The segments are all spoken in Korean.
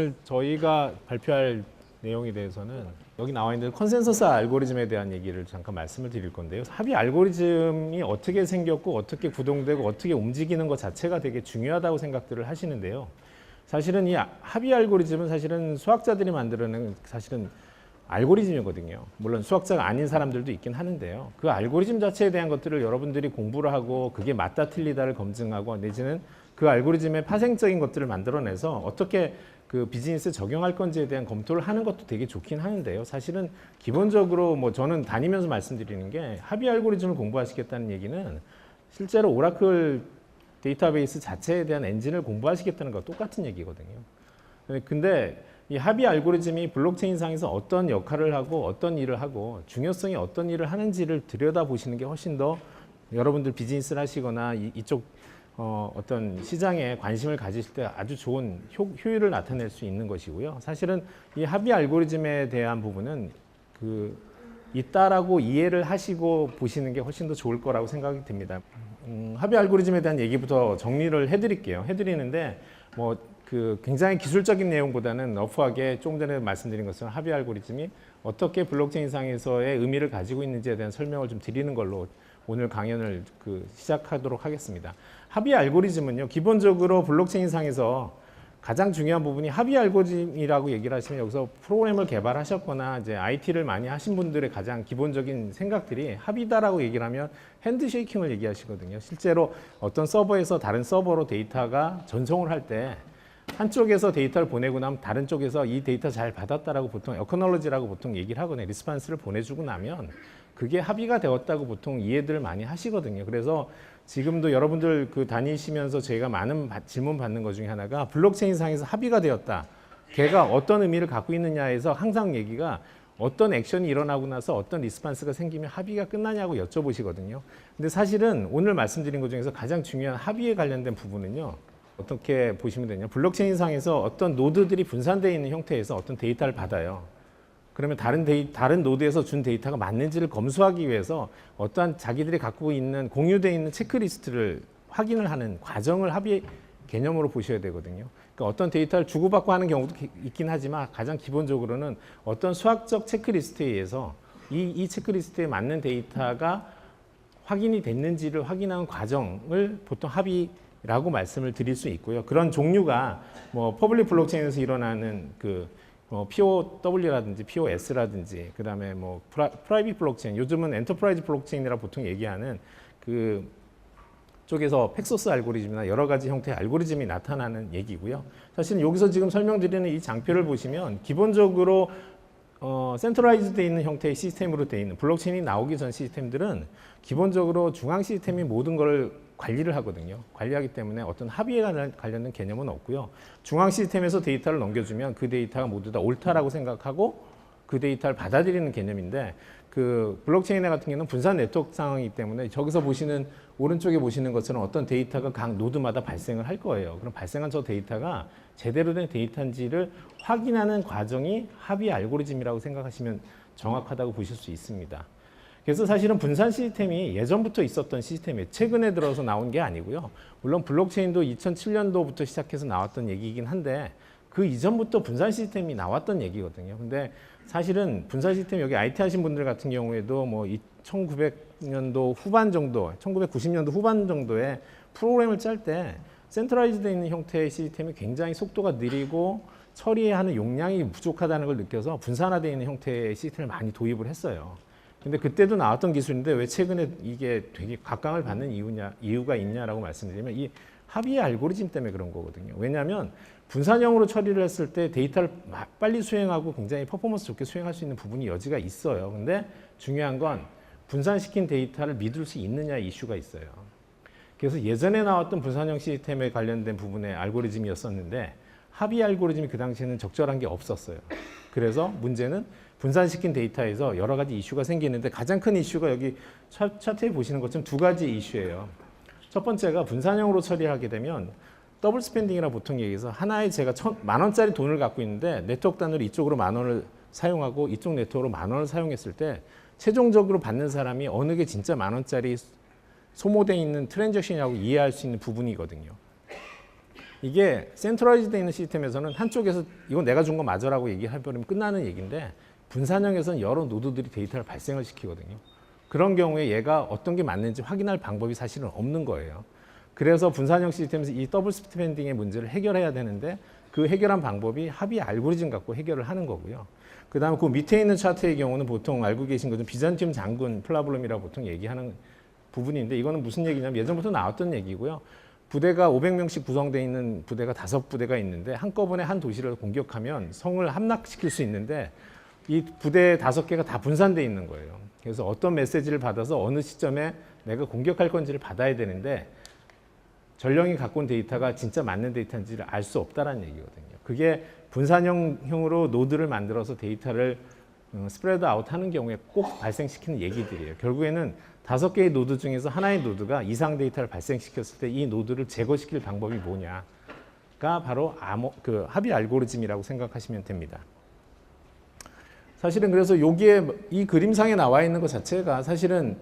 오늘 저희가 발표할 내용에 대해서는 여기 나와 있는 컨센서스 알고리즘에 대한 얘기를 잠깐 말씀을 드릴 건데요. 합의 알고리즘이 어떻게 생겼고 어떻게 구동되고 어떻게 움직이는 것 자체가 되게 중요하다고 생각들을 하시는데요. 사실은 이 합의 알고리즘은 사실은 수학자들이 만들어낸 사실은 알고리즘이거든요. 물론 수학자가 아닌 사람들도 있긴 하는데요. 그 알고리즘 자체에 대한 것들을 여러분들이 공부를 하고 그게 맞다 틀리다를 검증하고 내지는 그 알고리즘의 파생적인 것들을 만들어내서 어떻게 그 비즈니스에 적용할 건지에 대한 검토를 하는 것도 되게 좋긴 하는데요. 사실은 기본적으로 뭐 저는 다니면서 말씀드리는 게 합의 알고리즘을 공부하시겠다는 얘기는 실제로 오라클 데이터베이스 자체에 대한 엔진을 공부하시겠다는 거 똑같은 얘기거든요. 근데 이 합의 알고리즘이 블록체인 상에서 어떤 역할을 하고 어떤 일을 하고 중요성이 어떤 일을 하는지를 들여다 보시는 게 훨씬 더 여러분들 비즈니스를 하시거나 이, 이쪽 어, 어떤 시장에 관심을 가지실 때 아주 좋은 효, 효율을 나타낼 수 있는 것이고요. 사실은 이 합의 알고리즘에 대한 부분은 그 있다라고 이해를 하시고 보시는 게 훨씬 더 좋을 거라고 생각이 듭니다. 음, 합의 알고리즘에 대한 얘기부터 정리를 해드릴게요. 해드리는데 뭐 그 굉장히 기술적인 내용보다는 러프하게 조금 전에 말씀드린 것처럼 합의 알고리즘이 어떻게 블록체인상에서의 의미를 가지고 있는지에 대한 설명을 좀 드리는 걸로 오늘 강연을 그 시작하도록 하겠습니다. 합의 알고리즘은요, 기본적으로 블록체인상에서 가장 중요한 부분이 합의 알고리즘이라고 얘기를 하시면 여기서 프로그램을 개발하셨거나 이제 IT를 많이 하신 분들의 가장 기본적인 생각들이 합의다라고 얘기를 하면 핸드쉐이킹을 얘기하시거든요. 실제로 어떤 서버에서 다른 서버로 데이터가 전송을 할 때 한쪽에서 데이터를 보내고 나면 다른 쪽에서 이 데이터 잘 받았다라고 보통 에코놀로지라고 보통 얘기를 하거든요. 리스판스를 보내주고 나면 그게 합의가 되었다고 보통 이해들을 많이 하시거든요. 그래서 지금도 여러분들 그 다니시면서 저희가 많은 바- 질문 받는 것 중에 하나가 블록체인 상에서 합의가 되었다. 걔가 어떤 의미를 갖고 있느냐에서 항상 얘기가 어떤 액션이 일어나고 나서 어떤 리스판스가 생기면 합의가 끝나냐고 여쭤보시거든요. 근데 사실은 오늘 말씀드린 것 중에서 가장 중요한 합의에 관련된 부분은요. 어떻게 보시면 되냐. 블록체인 상에서 어떤 노드들이 분산되어 있는 형태에서 어떤 데이터를 받아요. 그러면 다른 데이, 다른 노드에서 준 데이터가 맞는지를 검수하기 위해서 어떠한 자기들이 갖고 있는 공유되어 있는 체크리스트를 확인을 하는 과정을 합의 개념으로 보셔야 되거든요. 그러니까 어떤 데이터를 주고받고 하는 경우도 기- 있긴 하지만 가장 기본적으로는 어떤 수학적 체크리스트에 의해서 이, 이 체크리스트에 맞는 데이터가 확인이 됐는지를 확인하는 과정을 보통 합의라고 말씀을 드릴 수 있고요. 그런 종류가 뭐 퍼블릭 블록체인에서 일어나는 그 어, POW라든지 POS라든지 그다음에 뭐 프라, 프라이빗 블록체인 요즘은 엔터프라이즈 블록체인이라 보통 얘기하는 그 쪽에서 팩소스 알고리즘이나 여러 가지 형태의 알고리즘이 나타나는 얘기고요. 사실은 여기서 지금 설명드리는 이 장표를 보시면 기본적으로 어, 센트럴라이즈 돼 있는 형태의 시스템으로 돼 있는 블록체인이 나오기 전 시스템들은 기본적으로 중앙 시스템이 모든 걸 관리를 하거든요. 관리하기 때문에 어떤 합의에 관련- 관련된 개념은 없고요. 중앙 시스템에서 데이터를 넘겨주면 그 데이터가 모두 다 옳다라고 생각하고 그 데이터를 받아들이는 개념인데 그 블록체인 같은 경우는 분산 네트워크 상황이기 때문에 저기서 보시는 오른쪽에 보시는 것처럼 어떤 데이터가 각 노드마다 발생을 할 거예요. 그럼 발생한 저 데이터가 제대로 된 데이터인지를 확인하는 과정이 합의 알고리즘이라고 생각하시면 정확하다고 보실 수 있습니다. 그래서 사실은 분산 시스템이 예전부터 있었던 시스템이에요. 최근에 들어서 나온 게 아니고요. 물론 블록체인도 2007년도부터 시작해서 나왔던 얘기이긴 한데 그 이전부터 분산 시스템이 나왔던 얘기거든요. 근데 사실은 분산 시스템 여기 IT 하신 분들 같은 경우에도 뭐 1900년도 후반 정도, 1990년도 후반 정도에 프로그램을 짤 때 센트라이즈 되어 있는 형태의 시스템이 굉장히 속도가 느리고 처리하는 용량이 부족하다는 걸 느껴서 분산화되어 있는 형태의 시스템을 많이 도입을 했어요. 근데 그때도 나왔던 기술인데 왜 최근에 이게 되게 각광을 받는 이유냐, 이유가 있냐라고 말씀드리면 이 합의 알고리즘 때문에 그런 거거든요. 왜냐하면 분산형으로 처리를 했을 때 데이터를 마- 빨리 수행하고 굉장히 퍼포먼스 좋게 수행할 수 있는 부분이 여지가 있어요. 근데 중요한 건 분산시킨 데이터를 믿을 수 있느냐 이슈가 있어요. 그래서 예전에 나왔던 분산형 시스템에 관련된 부분의 알고리즘이었었는데 합의 알고리즘이 그 당시에는 적절한 게 없었어요. 그래서 문제는 분산시킨 데이터에서 여러 가지 이슈가 생기는데 가장 큰 이슈가 여기 차- 차트에 보시는 것처럼 두 가지 이슈예요. 첫 번째가 분산형으로 처리하게 되면 더블 스펜딩이라 보통 얘기해서 하나에 제가 천, 만 원짜리 돈을 갖고 있는데 네트워크 단으로 이쪽으로 만 원을 사용하고 이쪽 네트워크로 만 원을 사용했을 때 최종적으로 받는 사람이 어느 게 진짜 만 원짜리 소모되어 있는 트랜잭션이라고 이해할 수 있는 부분이거든요. 이게 센트럴라이즈되어 있는 시스템에서는 한쪽에서 이건 내가 준 거 맞아라고 얘기해버리면 끝나는 얘기인데 분산형에서는 여러 노드들이 데이터를 발생을 시키거든요. 그런 경우에 얘가 어떤 게 맞는지 확인할 방법이 사실은 없는 거예요. 그래서 분산형 시스템에서 이 더블 스밴딩의 문제를 해결해야 되는데 그 해결한 방법이 합의 알고리즘 갖고 해결을 하는 거고요. 그다음에 그 밑에 있는 차트의 경우는 보통 알고 계신 것은 비잔티움 장군 플라블럼이라고 보통 얘기하는 부분인데 이거는 무슨 얘기냐면 예전부터 나왔던 얘기고요. 부대가 500명씩 구성되어 있는 부대가 다섯 부대가 있는데 한꺼번에 한 도시를 공격하면 성을 함락시킬 수 있는데 이 부대 다섯 개가 다 분산돼 있는 거예요. 그래서 어떤 메시지를 받아서 어느 시점에 내가 공격할 건지를 받아야 되는데 전령이 갖고 온 데이터가 진짜 맞는 데이터인지를 알 수 없다라는 얘기거든요. 그게 분산형으로 노드를 만들어서 데이터를 어, 스프레드 아웃 하는 경우에 꼭 발생시키는 얘기들이에요. 결국에는 다섯 개의 노드 중에서 하나의 노드가 이상 데이터를 발생시켰을 때 이 노드를 제거시킬 방법이 뭐냐가 바로 암호, 그 합의 알고리즘이라고 생각하시면 됩니다. 사실은 그래서 여기에 이 그림상에 나와 있는 것 자체가 사실은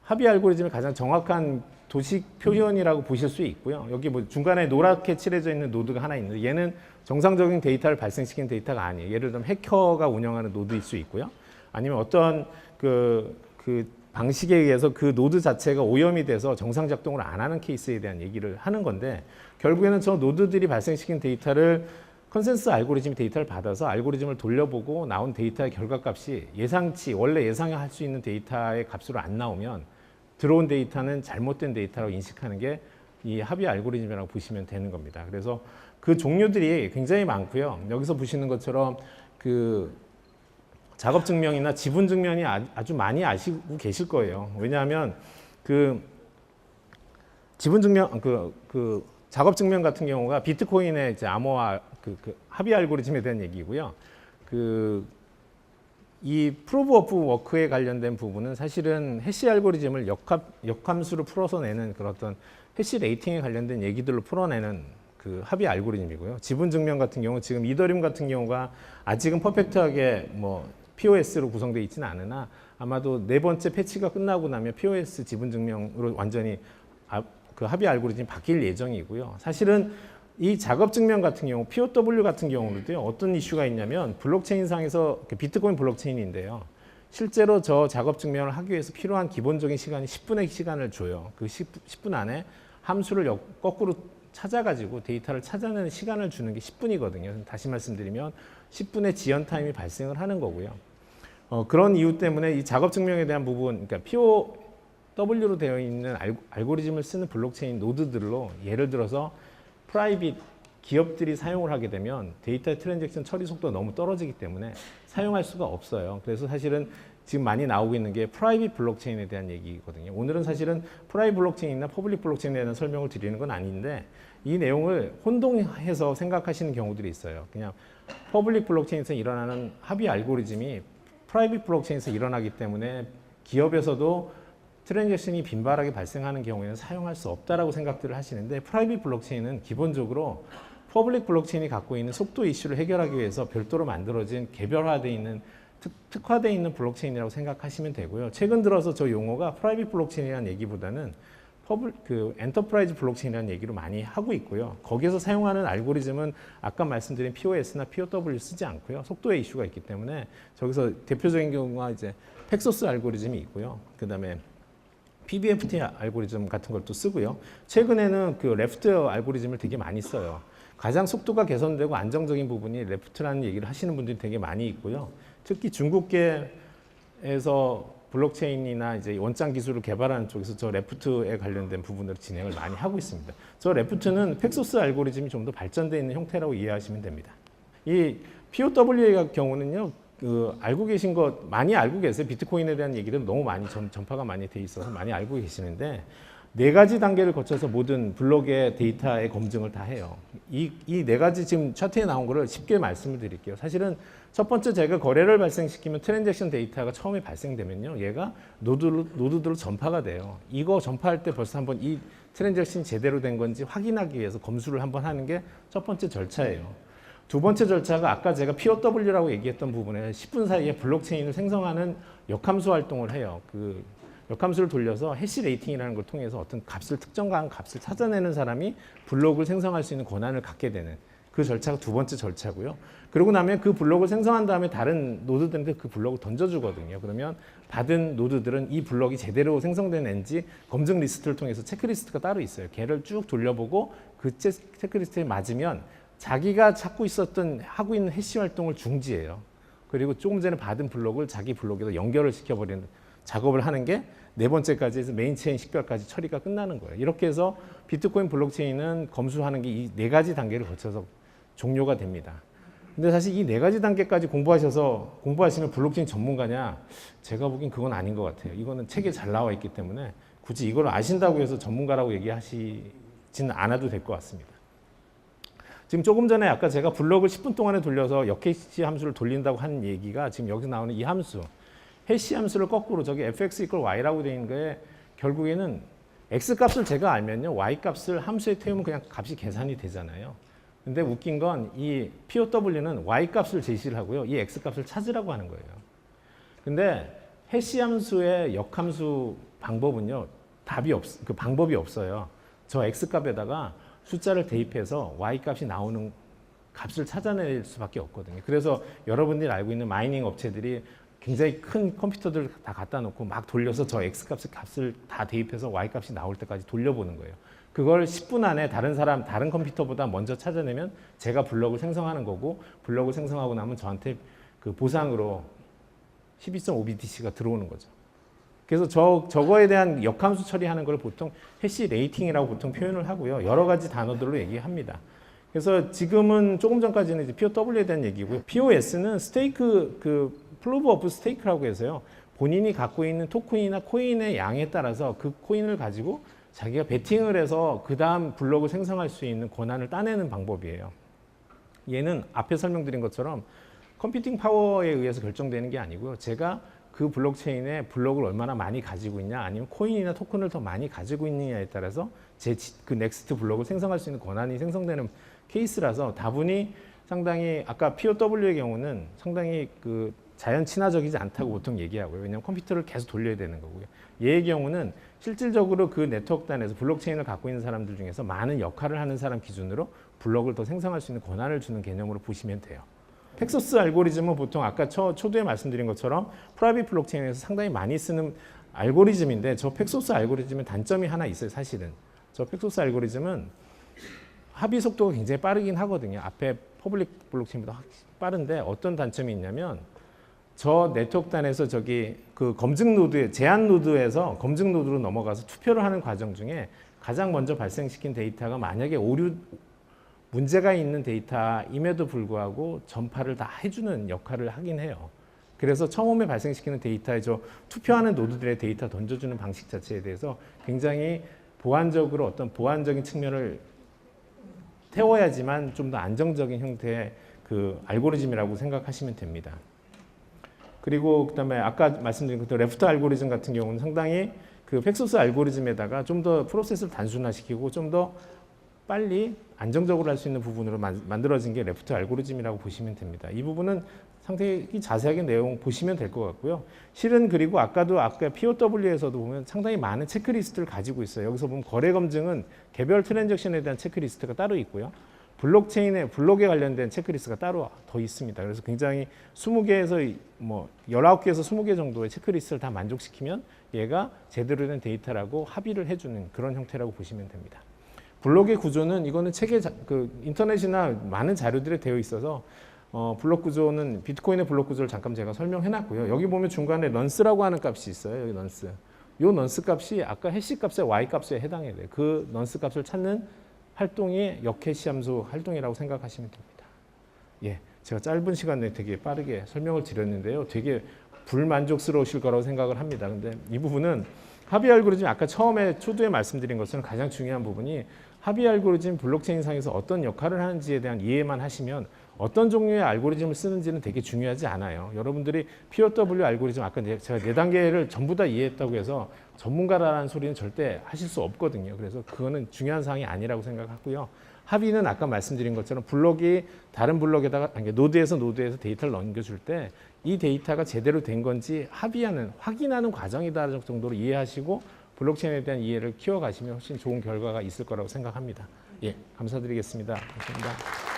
합의 알고리즘의 가장 정확한 도식 표현이라고 보실 수 있고요. 여기 뭐 중간에 노랗게 칠해져 있는 노드가 하나 있는데 얘는 정상적인 데이터를 발생시키는 데이터가 아니에요. 예를 들면 해커가 운영하는 노드일 수 있고요. 아니면 어떤 그, 그 방식에 의해서 그 노드 자체가 오염이 돼서 정상 작동을 안 하는 케이스에 대한 얘기를 하는 건데 결국에는 저 노드들이 발생시킨 데이터를 컨센서스 알고리즘 데이터를 받아서 알고리즘을 돌려보고 나온 데이터의 결과값이 예상치 원래 예상할 수 있는 데이터의 값으로 안 나오면 들어온 데이터는 잘못된 데이터라고 인식하는 게 이 합의 알고리즘이라고 보시면 되는 겁니다. 그래서 그 종류들이 굉장히 많고요. 여기서 보시는 것처럼 그 작업 증명이나 지분 증명이 아- 아주 많이 아시고 계실 거예요. 왜냐하면 그 지분 증명 그, 그 작업 증명 같은 경우가 비트코인의 이제 암호화 그, 그 합의 알고리즘에 대한 얘기고요. 그 이 프로브 오브 워크에 관련된 부분은 사실은 해시 알고리즘을 역합, 역함수로 풀어서 내는 그런 어떤 해시 레이팅에 관련된 얘기들로 풀어내는 그 합의 알고리즘이고요. 지분 증명 같은 경우 지금 이더리움 같은 경우가 아직은 퍼펙트하게 뭐 POS로 구성되어 있지는 않으나 아마도 네 번째 패치가 끝나고 나면 POS 지분 증명으로 완전히 아, 그 합의 알고리즘이 바뀔 예정이고요. 사실은 이 작업 증명 같은 경우 POW 같은 경우도요. 어떤 이슈가 있냐면 블록체인상에서 그 비트코인 블록체인인데요. 실제로 저 작업 증명을 하기 위해서 필요한 기본적인 시간이 10분의 시간을 줘요. 그 10, 분 안에 함수를 역- 거꾸로 찾아가지고 데이터를 찾아내는 시간을 주는 게 10분이거든요. 다시 말씀드리면 10분의 지연 타임이 발생을 하는 거고요. 어, 그런 이유 때문에 이 작업 증명에 대한 부분, 그러니까 POW로 되어 있는 알, 알고리즘을 쓰는 블록체인 노드들로 예를 들어서 프라이빗 기업들이 사용을 하게 되면 데이터 트랜잭션 처리 속도가 너무 떨어지기 때문에 사용할 수가 없어요. 그래서 사실은 지금 많이 나오고 있는 게 프라이빗 블록체인에 대한 얘기거든요. 오늘은 사실은 프라이빗 블록체인이나 퍼블릭 블록체인에 대한 설명을 드리는 건 아닌데 이 내용을 혼동해서 생각하시는 경우들이 있어요. 그냥 퍼블릭 블록체인에서 일어나는 합의 알고리즘이 프라이빗 블록체인에서 일어나기 때문에 기업에서도 트랜잭션이 빈발하게 발생하는 경우에는 사용할 수 없다라고 생각들을 하시는데 프라이빗 블록체인은 기본적으로 퍼블릭 블록체인이 갖고 있는 속도 이슈를 해결하기 위해서 별도로 만들어진 개별화되어 있는 특, 특화되어 있는 블록체인이라고 생각하시면 되고요. 최근 들어서 저 용어가 프라이빗 블록체인이라는 얘기보다는 퍼블 그 엔터프라이즈 블록체인이라는 얘기로 많이 하고 있고요. 거기에서 사용하는 알고리즘은 아까 말씀드린 POS나 POW 쓰지 않고요. 속도의 이슈가 있기 때문에 저기서 대표적인 경우가 이제 팩소스 알고리즘이 있고요. 그 다음에 PBFT 알고리즘 같은 걸 또 쓰고요. 최근에는 그 레프트 알고리즘을 되게 많이 써요. 가장 속도가 개선되고 안정적인 부분이 레프트라는 얘기를 하시는 분들이 되게 많이 있고요. 특히 중국계에서 블록체인이나 이제 원장 기술을 개발하는 쪽에서 저 레프트에 관련된 부분을 진행을 많이 하고 있습니다. 저 레프트는 팩소스 알고리즘이 좀 더 발전되어 있는 형태라고 이해하시면 됩니다. 이 POW의 경우는요, 그 알고 계신 것 많이 알고 계세요. 비트코인에 대한 얘기들 너무 많이 전, 전파가 많이 돼 있어서 많이 알고 계시는데 네 가지 단계를 거쳐서 모든 블록의 데이터의 검증을 다 해요. 이 이 네 가지 지금 차트에 나온 거를 쉽게 말씀을 드릴게요. 사실은 첫 번째 제가 거래를 발생시키면 트랜잭션 데이터가 처음에 발생되면요. 얘가 노드로, 노드들로 전파가 돼요. 이거 전파할 때 벌써 한번 이 트랜잭션이 제대로 된 건지 확인하기 위해서 검수를 한번 하는 게 첫 번째 절차예요. 두 번째 절차가 아까 제가 POW라고 얘기했던 부분에 10분 사이에 블록체인을 생성하는 역함수 활동을 해요. 그 역함수를 돌려서 해시 레이팅이라는 걸 통해서 어떤 값을 특정한 값을 찾아내는 사람이 블록을 생성할 수 있는 권한을 갖게 되는 그 절차가 두 번째 절차고요. 그러고 나면 그 블록을 생성한 다음에 다른 노드들한테 그 블록을 던져주거든요. 그러면 받은 노드들은 이 블록이 제대로 생성되는지 검증 리스트를 통해서 체크리스트가 따로 있어요. 걔를 쭉 돌려보고 그 체- 체크리스트에 맞으면 자기가 찾고 있었던 하고 있는 해시 활동을 중지해요. 그리고 조금 전에 받은 블록을 자기 블록에서 연결을 시켜버리는 작업을 하는 게 네 번째까지 해서 메인 체인 식별까지 처리가 끝나는 거예요. 이렇게 해서 비트코인 블록체인은 검수하는 게 이 네 가지 단계를 거쳐서 종료가 됩니다. 근데 사실 이 네 가지 단계까지 공부하셔서 공부하시면 블록체인 전문가냐? 제가 보기엔 그건 아닌 것 같아요. 이거는 책에 잘 나와 있기 때문에 굳이 이걸 아신다고 해서 전문가라고 얘기하시지는 않아도 될 것 같습니다. 지금 조금 전에 아까 제가 블록을 10분 동안에 돌려서 역해시 함수를 돌린다고 한 얘기가 지금 여기서 나오는 이 함수 해시 함수를 거꾸로 저기 fx equal y라고 되어 있는 거에 결국에는 x 값을 제가 알면요 y 값을 함수에 태우면 그냥 값이 계산이 되잖아요. 근데 웃긴 건 이 POW는 y 값을 제시를 하고요. 이 x 값을 찾으라고 하는 거예요. 근데 해시 함수의 역함수 방법은요. 답이 없, 그 방법이 없어요. 저 x 값에다가 숫자를 대입해서 y 값이 나오는 값을 찾아낼 수밖에 없거든요. 그래서 여러분들이 알고 있는 마이닝 업체들이 굉장히 큰 컴퓨터들을 다 갖다 놓고 막 돌려서 저 x 값의 값을 다 대입해서 y 값이 나올 때까지 돌려보는 거예요. 그걸 10분 안에 다른 사람, 다른 컴퓨터보다 먼저 찾아내면 제가 블럭을 생성하는 거고 블럭을 생성하고 나면 저한테 그 보상으로 12.5BTC가 들어오는 거죠. 그래서 저, 저거에 대한 역함수 처리하는 걸 보통 해시 레이팅이라고 보통 표현을 하고요. 여러 가지 단어들로 얘기합니다. 그래서 지금은 조금 전까지는 이제 POW에 대한 얘기고요. POS는 스테이크 그 플로브 오브 스테이크라고 해서요. 본인이 갖고 있는 토큰이나 코인의 양에 따라서 그 코인을 가지고 자기가 베팅을 해서 그 다음 블록을 생성할 수 있는 권한을 따내는 방법이에요. 얘는 앞에 설명드린 것처럼 컴퓨팅 파워에 의해서 결정되는 게 아니고요. 제가 그 블록체인에 블록을 얼마나 많이 가지고 있냐 아니면 코인이나 토큰을 더 많이 가지고 있느냐에 따라서 제 그 넥스트 블록을 생성할 수 있는 권한이 생성되는 케이스라서 다분히 상당히 아까 POW의 경우는 상당히 그 자연 친화적이지 않다고 보통 얘기하고요. 왜냐하면 컴퓨터를 계속 돌려야 되는 거고요. 얘의 경우는 실질적으로 그 네트워크 단에서 블록체인을 갖고 있는 사람들 중에서 많은 역할을 하는 사람 기준으로 블록을 더 생성할 수 있는 권한을 주는 개념으로 보시면 돼요. 팩소스 알고리즘은 보통 아까 초, 초두에 말씀드린 것처럼 프라이빗 블록체인에서 상당히 많이 쓰는 알고리즘인데 저 팩소스 알고리즘은 단점이 하나 있어요 사실은. 저 팩소스 알고리즘은 합의 속도가 굉장히 빠르긴 하거든요. 앞에 퍼블릭 블록체인보다 확 빠른데 어떤 단점이 있냐면 저 네트워크 단에서 저기 그 검증 노드에 제한 노드에서 검증 노드로 넘어가서 투표를 하는 과정 중에 가장 먼저 발생시킨 데이터가 만약에 오류 문제가 있는 데이터임에도 불구하고 전파를 다 해주는 역할을 하긴 해요. 그래서 처음에 발생시키는 데이터에 저 투표하는 노드들의 데이터 던져주는 방식 자체에 대해서 굉장히 보안적으로 어떤 보안적인 측면을 태워야지만 좀 더 안정적인 형태의 그 알고리즘이라고 생각하시면 됩니다. 그리고 그다음에 아까 말씀드린 것처럼 레프트 알고리즘 같은 경우는 상당히 그 팩소스 알고리즘에다가 좀 더 프로세스를 단순화시키고 좀 더 빨리 안정적으로 할 수 있는 부분으로 만, 만들어진 게 레프트 알고리즘이라고 보시면 됩니다. 이 부분은 상당히 자세하게 내용 보시면 될 것 같고요. 실은 그리고 아까도 아까 POW에서도 보면 상당히 많은 체크리스트를 가지고 있어요. 여기서 보면 거래 검증은 개별 트랜잭션에 대한 체크리스트가 따로 있고요. 블록체인에 블록에 관련된 체크리스트가 따로 더 있습니다. 그래서 굉장히 20개에서 뭐 19개에서 20개 정도의 체크리스트를 다 만족시키면 얘가 제대로 된 데이터라고 합의를 해주는 그런 형태라고 보시면 됩니다. 블록의 구조는 이거는 책에 자- 그 인터넷이나 많은 자료들에 되어 있어서 어, 블록 구조는 비트코인의 블록 구조를 잠깐 제가 설명해 놨고요. 여기 보면 중간에 넌스라고 하는 값이 있어요. 여기 넌스. 요 넌스 값이 아까 해시 값의 y 값에 해당해야 돼요. 그 넌스 값을 찾는 활동이 역해시 함수 활동이라고 생각하시면 됩니다. 예. 제가 짧은 시간 내에 되게 빠르게 설명을 드렸는데요. 되게 불만족스러우실 거라고 생각을 합니다. 근데 이 부분은 합의 알고리즘 아까 처음에 초두에 말씀드린 것처럼 가장 중요한 부분이 합의 알고리즘 블록체인 상에서 어떤 역할을 하는지에 대한 이해만 하시면 어떤 종류의 알고리즘을 쓰는지는 되게 중요하지 않아요. 여러분들이 POW 알고리즘 아까 네- 제가 네 단계를 전부 다 이해했다고 해서 전문가라는 소리는 절대 하실 수 없거든요. 그래서 그거는 중요한 사항이 아니라고 생각하고요. 합의는 아까 말씀드린 것처럼 블록이 다른 블록에다가 노드에서 노드에서 데이터를 넘겨줄 때 이 데이터가 제대로 된 건지 합의하는 확인하는 과정이다 정도로 이해하시고 블록체인에 대한 이해를 키워가시면 훨씬 좋은 결과가 있을 거라고 생각합니다. 예, 감사드리겠습니다. 감사합니다.